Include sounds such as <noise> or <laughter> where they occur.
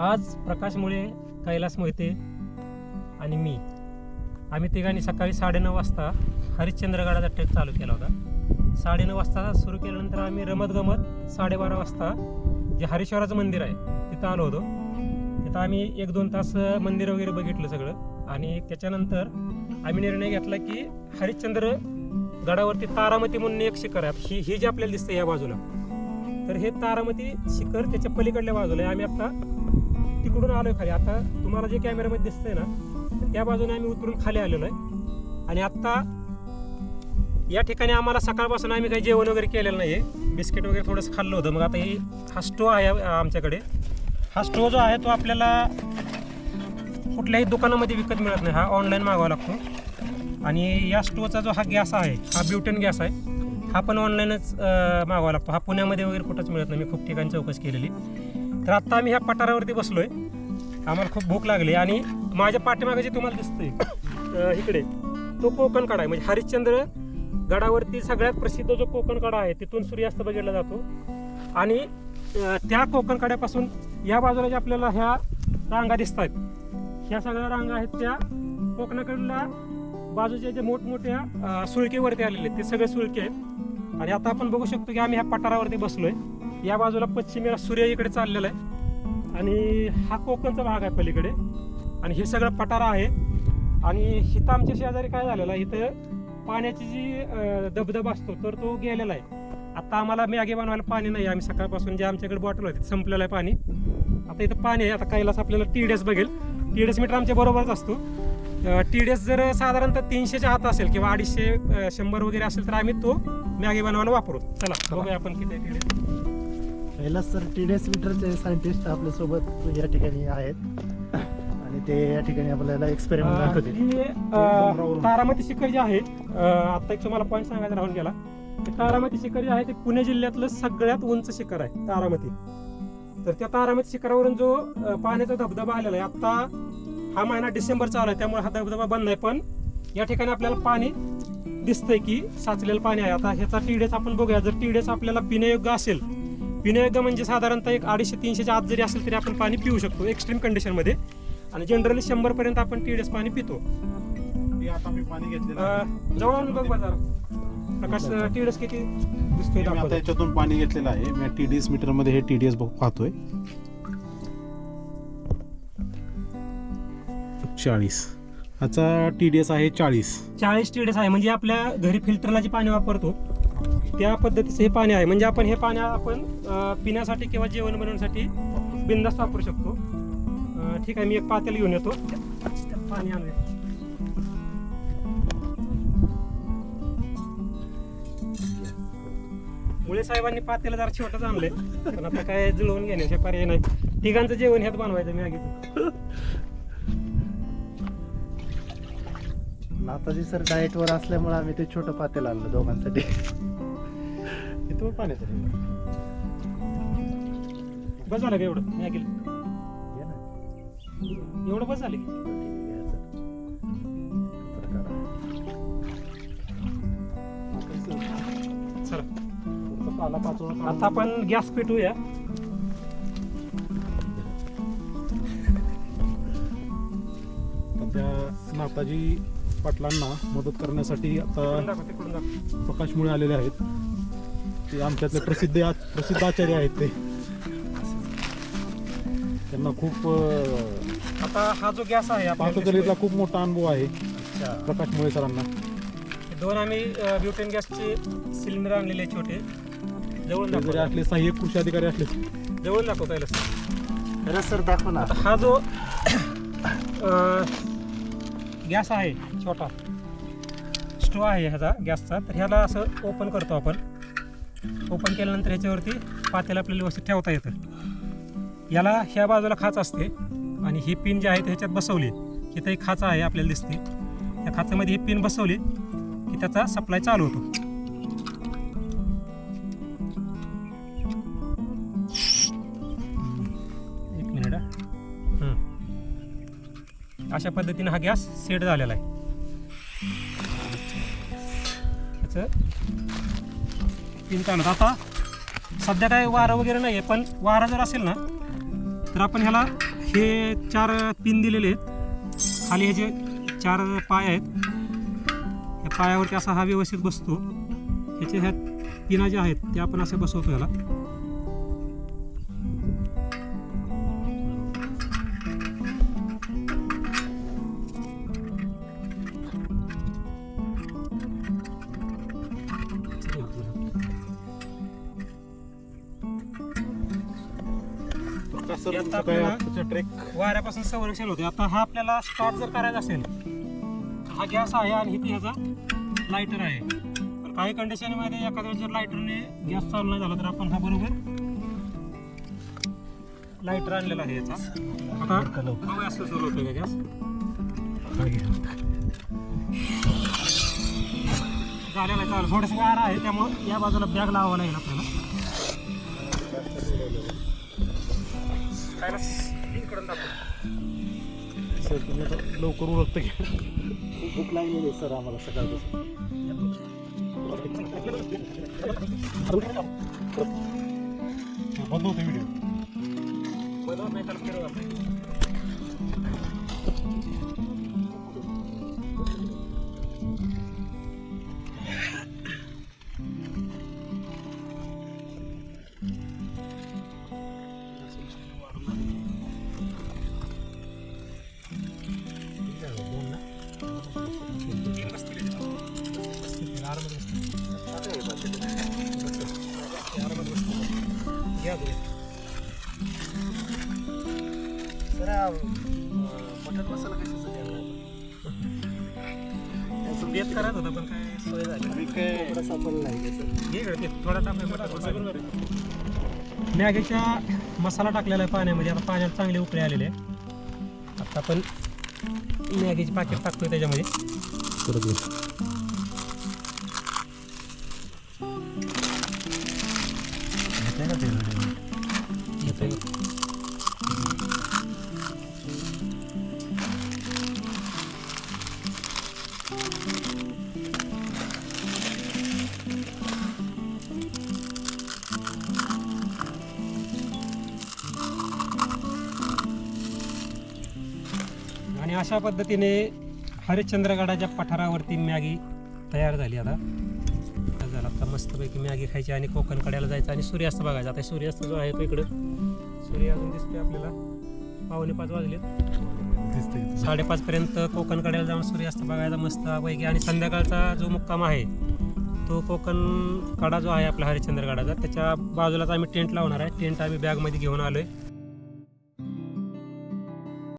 आज प्रकाश मुळे कैलास मोहिते आणि मी आम्ही तिघांनी सकाळी साडेनऊ वाजता हरिश्चंद्रगडाचा ट्रेक चालू केला होता. साडेनऊ वाजता सुरू केल्यानंतर आम्ही रमतगमत साडेबारा वाजता जे हरिश्वराचं मंदिर आहे तिथं आलो होतो. तिथं आम्ही एक दोन तास मंदिर वगैरे बघितलं सगळं आणि त्याच्यानंतर आम्ही निर्णय घेतला की हरिश्चंद्र गडावरती तारामती म्हणून एक शिखर आहे. ही ही जी आपल्याला दिसते या बाजूला तर हे तारामती शिखर त्याच्या पलीकडल्या बाजूला आहे. आम्ही आता तिकडून आलोय खाली. आता तुम्हाला जे कॅमेऱ्यामध्ये दिसतंय ना त्या बाजूने आम्ही उतरून खाली आलेलो आहे. आणि आत्ता या ठिकाणी आम्हाला सकाळपासून आम्ही काही जेवण वगैरे केलेलं नाही आहे बिस्किट वगैरे थोडंसं खाल्लं होतं. मग आता ही हा स्टो आहे आमच्याकडे. हा स्टो जो आहे तो आपल्याला कुठल्याही दुकानामध्ये विकत मिळत नाही. हा ऑनलाईन मागवावा लागतो. आणि या स्टोचा जो हा गॅस आहे हा ब्युटन गॅस आहे हा पण ऑनलाईनच मागवावा लागतो. हा पुण्यामध्ये वगैरे कुठंच मिळत नाही. मी खूप ठिकाणी चौकशी केलेली. तर आत्ता आम्ही ह्या पठारावरती बसलोय. आम्हाला खूप भूक लागली आणि माझ्या पाठीमागे जे तुम्हाला दिसतंय इकडे तो कोकण कडा आहे म्हणजे हरिश्चंद्र गडावरती सगळ्यात प्रसिद्ध जो कोकण कडा आहे तिथून सूर्यास्त बघितला जातो. आणि त्या कोकण कड्यापासून या बाजूला जे आपल्याला ह्या रांगा दिसत आहेत ह्या सगळ्या रांगा आहेत त्या कोकणाकडल्या बाजूचे जे मोठमोठ्या सुळकेवरती आलेले आहेत ते सगळे सुळके आहेत. आणि आता आपण बघू शकतो की आम्ही ह्या पठारावरती बसलोय. या बाजूला पश्चिमेला सूर्य इकडे चाललेला आहे. आणि हा कोकणचा भाग आहे पलीकडे. आणि हे सगळं पठारा आहे. आणि इथं आमच्या शेजारी काय झालेलं आहे? इथं पाण्याची जी अं, असतो तर तो गेलेला आहे. आता आम्हाला मॅगी बनवायला पाणी नाही. आम्ही सकाळपासून जे आमच्याकडे बॉटल होती संपलेलं आहे पाणी. आता इथं पाणी आहे. आता कैलास आपल्याला टी डी एस बघेल. टी डेस मीटर आमच्या बरोबरच असतो. टी डी एस जर साधारणतः तीनशेच्या आत असेल किंवा अडीचशे शंभर वगैरे असेल तर आम्ही तो मॅगी बनवायला वापरू. चला बघूया आपण किती टी डेस पहिला सर टी डी एस मीटरचे सायंटिस्ट आपल्यासोबत या ठिकाणी आहेत. आणि ते या ठिकाणी आपल्याला एक्सपेरिमेंट दाखवतील. ही, अं, तारामती शिखर जे आहे अं, आता एक तुम्हाला पॉईंट सांगायचा राहून गेला. ते तारामती शिखर जे आहे ते पुणे जिल्ह्यातलं सगळ्यात उंच शिखर आहे तारामती. तर त्या तारामती शिखरावरून जो अं, पाण्याचा धबधबा आलेला आहे आता हा महिना डिसेंबर चालू आहे त्यामुळे हा धबधबा बंद आहे. पण या ठिकाणी आपल्याला पाणी दिसतंय की साचलेलं पाणी आहे. आता ह्याचा टीडेस आपण बघूया. जर टीडेस आपल्याला पिण्यायोग्य असेल पिण्यायोग्य म्हणजे साधारणतः एक अडीचशे तीनशेच्या आत जरी असेल तरी आपण पाणी पिऊ शकतो एक्स्ट्रीम कंडिशनमध्ये आणि जनरली शंभर पर्यंत आपण टीडीएस पाणी पितो. आता बघ बाजार. प्रकाश टीडीएस किती दिसतोय मी आता. याच्यातून पाणी घेतलेलं आहे. मी टी डी एस मीटरमध्ये हे टी डी एस पाहतोय. चाळीस. ह्याचा टी डी एस आहे चाळीस. चाळीस टीडीएस आहे. म्हणजे आपल्या घरी फिल्टरला जे पाणी वापरतो त्या पद्धतीचं हे पाणी आहे. म्हणजे आपण हे पाणी आपण पिण्यासाठी किंवा जेवण बनवण्यासाठी बिंदास्त वापरू शकतो. ठीक आहे मी एक पातेल घेऊन येतो. पाणी आणूया. मुळे साहेबांनी पातेला जरा छोटंच आणले पण आता काय जुळवून घेण्याचे पर्याय नाही तिघांचं जेवण ह्यात बनवायचं मी आगीचं नाताजी सर डाएट वर असल्यामुळे आम्ही ते छोटं पातेल आणलं दोघांसाठी. इथं पाण्याचं बस झालं का एवढं घे ना. एवढं बस झालं की? ठीक आहे, घ्यायचं. तर करा. चला पाला पाचोळा आता आपण गॅस पेटवूया त्या नाताजी पाटलांना मदत करण्यासाठी आता तिकडून दाखव, तिकडून दाखव. प्रकाश मुळे आलेले आहेत ते आमच्यातले प्रसिद्ध प्रसिद्ध आचार्य आहेत ते. त्यांना खूप अं, आता हा जो गॅस आहे पाककलेचा खूप मोठा अनुभव आहे अच्छा. प्रकाश मुळे सरांना. दोन आम्ही ब्युटेन गॅसचे सिलेंडर आणलेले आहे छोटे. जवळून ते जरी दाखव असले सहाय्यक कृषी अधिकारी असले. जवळून दाखव पहिलं खरंच सर दाखव ना. आता हा जो गॅस आहे छोटा. स्टो आहे ह्याचा गॅसचा. तर ह्याला असं ओपन करतो आपण. ओपन केल्यानंतर ह्याच्यावरती पातेला आपल्याला व्यवस्थित ठेवता येतं. याला ह्या बाजूला खाच असते आणि ही पिन जी आहे ह्याच्यात बसवली इथं एक खाचा आहे आपल्याला दिसते. त्या खाचामध्ये ही पिन बसवली की त्याचा सप्लाय चालू होतो. एक मिनिट हा. अशा पद्धतीने हा गॅस सेट झालेला आहे. त्याचं पिन चालत आता सध्या काय वारं वगैरे नाही आहे पण वारा जर असेल ना तर आपण ह्याला हे चार पिन दिलेले आहेत. खाली ह्याचे चार पाय आहेत या पायावरती असा हा व्यवस्थित बसतो. ह्याच्या ह्या पिना ज्या आहेत त्या आपण असे बसवतो ह्याला. कसं यात तुमचं काय आपल्याला- आजचं ट्रेक वाऱ्यापासून संरक्षण होते आता हा आपल्याला स्टार्ट जर करायचा असेल तर हा गॅस आहे आणि इथे ह्याचा लायटर आहे. पण काही कंडिशनमध्ये एखाद्या वेळेस जर लायटरने गॅस चालू नाही झाला तर आपण हा बरोबर लायटर आणलेला आहे याचा. आता बघूया असं सुरू होतं का गॅस? झालेला आहे चालू थोडंसं वारा आहे त्यामुळे या बाजूला बॅग लावावं लागेल आपल्याला. काय इकडून दाखव सर तुम्ही आता लवकर उरकता की. खूप भूक लागलेली आहे सर आम्हाला सकाळपासून. बंद होते व्हिडिओ बरोबर नाही तर फिरवा. घ्या मटन मसाला आणला <laughs> असं बेत करायचं होतं पण काय सोय झाली. काय सापडलं नाही का सर? घे इकडे ते थोडा टाकूया मॅगीच्या मसाला टाकलेला आहे पाण्यामध्ये. आता पाण्यात चांगले उकळे आलेले आहे आता आपण मॅगीची पाकिट टाकतोय त्याच्यामध्ये. येऊ. आणि अशा पद्धतीने हरिश्चंद्रगडाच्या पठारावरती मॅगी तयार झाली आता आता मस्तपैकी मॅगी खायची आणि कोकण कड्याला जायचं आणि सूर्यास्त बघायचा. आता सूर्यास्त जो आहे तो इकडं. सूर्य अजून दिसतोय आपल्याला. पावणे पाच वाजले दिसतंय इथं. साडेपाच पर्यंत कोकण कड्याला जाऊन सूर्यास्त बघायचा मस्त पैकी. आणि संध्याकाळचा जो मुक्काम आहे तो कोकण कडा जो आहे आपला हरिश्चंद्रगडाचा त्याच्या बाजूलाच आम्ही टेंट लावणार आहे. टेंट आम्ही बॅगमध्ये घेऊन आलोय.